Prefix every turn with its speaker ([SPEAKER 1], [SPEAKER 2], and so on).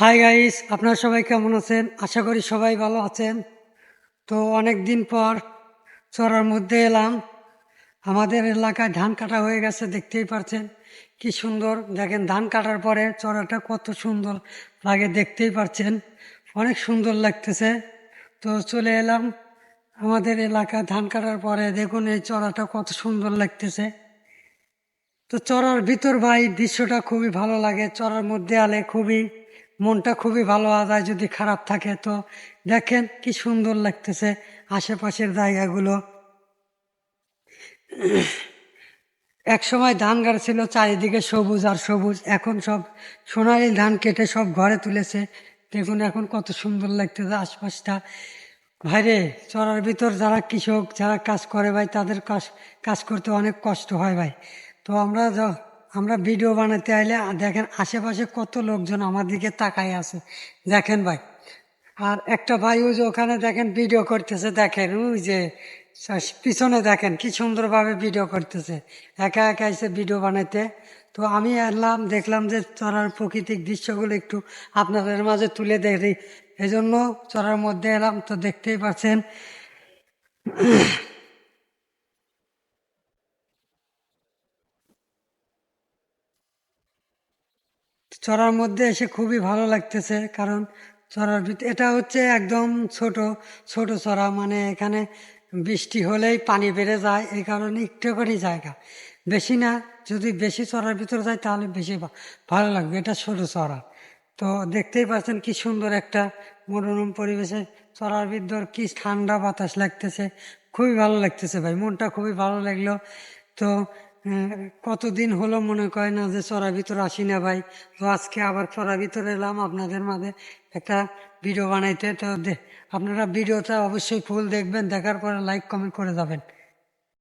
[SPEAKER 1] Hi guys আপনারা সবাই কেমন আছেন? আশা করি সবাই ভালো আছেন। তো অনেক দিন পর চড়ার মধ্যে এলাম। আমাদের এলাকায় ধান কাটা হয়ে গেছে, দেখতেই পারছেন। কি সুন্দর। দেখেন, ধান কাটার পরে চড়াটা কত সুন্দর লাগে, দেখতেই পারছেন। অনেক সুন্দর লাগতেছে। তো চলে এলাম আমাদের এলাকা ধান কাটার পরে। দেখুন, এই চড়াটা কত সুন্দর লাগতেছে। তো চড়ার ভিতর ভাই, দৃশ্যটা খুবই ভালো লাগে। চড়ার মধ্যে আলে খুবই মনটা খুবই ভালো আদায় যদি খারাপ থাকে তো দেখেন কি সুন্দর লাগতেছে আশেপাশের জায়গাগুলো। এক সময় ধান গাছ ছিল, চারিদিকে সবুজ আর সবুজ। এখন সব সোনালি ধান কেটে সব ঘরে তুলেছে। দেখুন এখন কত সুন্দর লাগতেছে আশপাশটা। ভাইরে, চড়ার ভিতর যারা কৃষক, যারা কাজ করে ভাই, তাদের কাজ কাজ করতে অনেক কষ্ট হয় ভাই। তো আমরা আমরা ভিডিও বানাতে আইলে দেখেন আশেপাশে কত লোকজন আমার দিকে তাকায় আছে। দেখেন ভাই। আর একটা ভাই ওই যে ওখানে দেখেন ভিডিও করতেছে, দেখেন ওই যে পিছনে দেখেন কি সুন্দরভাবে ভিডিও করতেছে। একা একা এসে ভিডিও বানাইতে। তো আমি এলাম, দেখলাম যে চড়ার প্রাকৃতিক দৃশ্যগুলো একটু আপনাদের মাঝে তুলে দেখি এই জন্য চড়ার মধ্যে এলাম, তো দেখতেই পাচ্ছেন। চড়ার মধ্যে এসে খুবই ভালো লাগতেছে, কারণ চড়ার ভিতরে এটা হচ্ছে একদম ছোট ছোট চড়া মানে এখানে বৃষ্টি হলেই পানি বেড়ে যায়, এই কারণে একটু করে জায়গা। বেশি না, যদি বেশি চড়ার ভিতরে যায় তাহলে বেশি ভালো লাগবে, এটা ছোট চড়া। তো দেখতেই পাচ্ছেন কি সুন্দর একটা মনোরম পরিবেশে চড়ার ভিতর কি ঠান্ডা বাতাস লাগতেছে, খুবই ভালো লাগতেছে ভাই, মনটা খুবই ভালো লাগল। তো কতদিন হলো মনে করে না যে চড়া ভিতর আসি না ভাই? তো আজকে আবার চড়া ভিতর এলাম আপনাদের মাঝে একটা ভিডিও বানাইতে। তো আপনারা ভিডিওটা অবশ্যই ফুল দেখবেন, দেখার পরে লাইক কমেন্ট করে যাবেন।